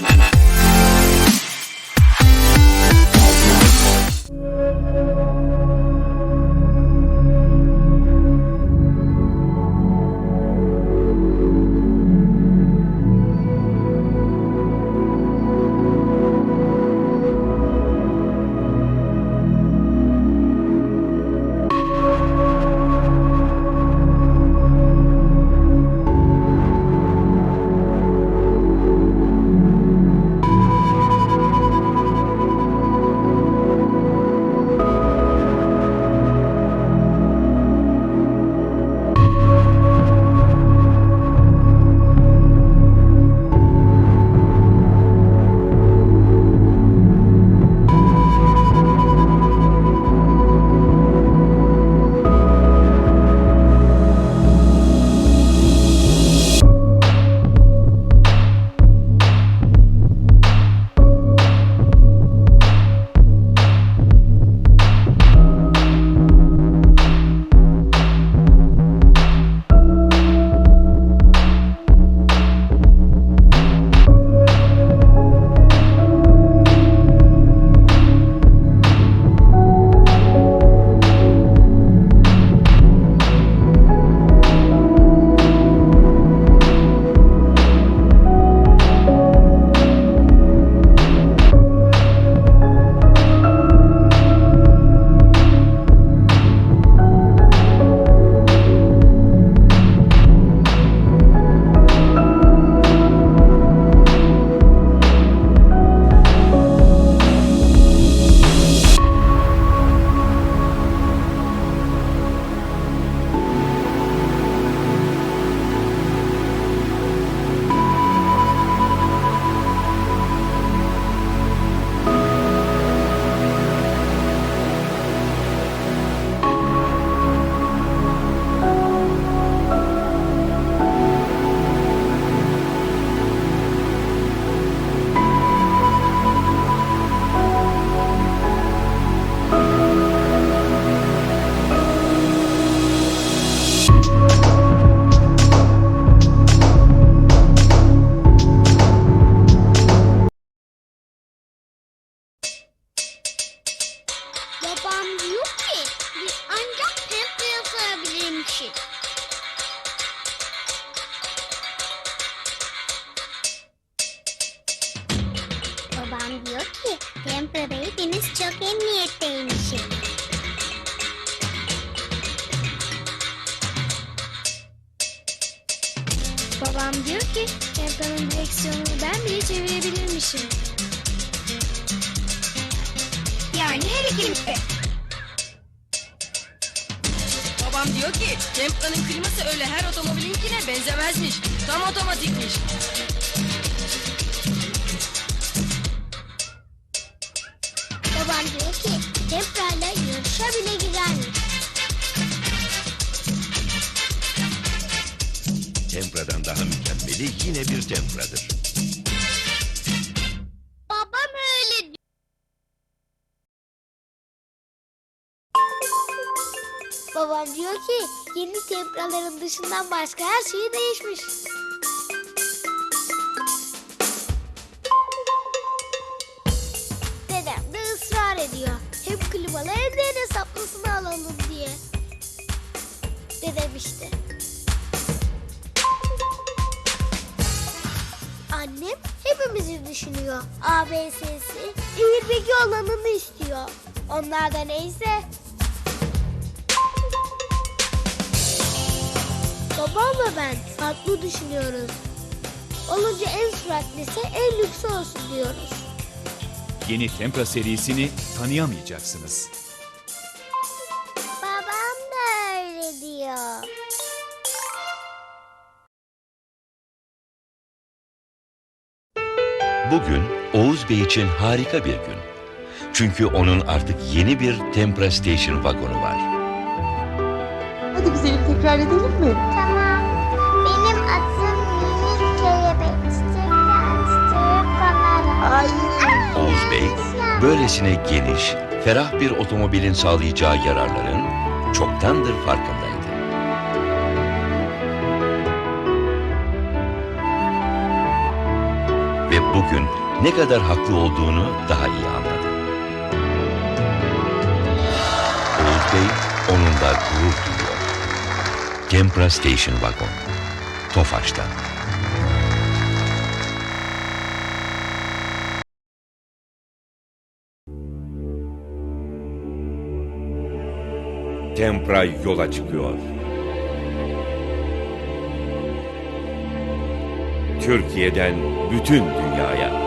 Bye. Babam diyor ki Tempra Bey deniz çok emniyetteymişiz. Babam diyor ki Tempra'nın direksiyonunu ben bile çevirebilirmişim. Yani her ikimiz de. Babam diyor ki Templa'nın kliması öyle her otomobilinkine benzemezmiş. Tam otomatikmiş. Babam diyor ki Tempra'yla yarışa bile gidermiş. Tempra'dan daha mükemmeli yine bir tempradır. Babam öyle diyor. Babam diyor ki yeni tempraların dışından başka her şey değişmiş. Israr ediyor. Hem klimalı hem de en hesaplısını alalım diye. Dedem işte. Annem hepimizi düşünüyor. ABS'si, evirdeki olanını istiyor. Onlar da neyse. Babam ve ben farklı düşünüyoruz. Olunca en süratlisi en lüksü olsun diyoruz. Yeni Tempra serisini tanıyamayacaksınız. Babam da öyle diyor. Bugün Oğuz Bey için harika bir gün. Çünkü onun artık yeni bir Tempra Station vagonu var. Hadi güzelim tekrar edelim mi? Tamam. Böylesine geniş, ferah bir otomobilin sağlayacağı yararların çoktandır farkındaydı. ve bugün ne kadar haklı olduğunu daha iyi anladı. Oğuz Bey onunla gurur duyuyor. Tempra Station Wagon. Tofaş'tan. Tempra yola çıkıyor. Türkiye'den bütün dünyaya.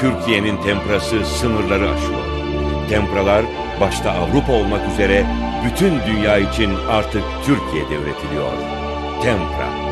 Türkiye'nin temprası sınırları aşıyor. Tempralar başta Avrupa olmak üzere bütün dünya için artık Türkiye'de üretiliyor. Tempra.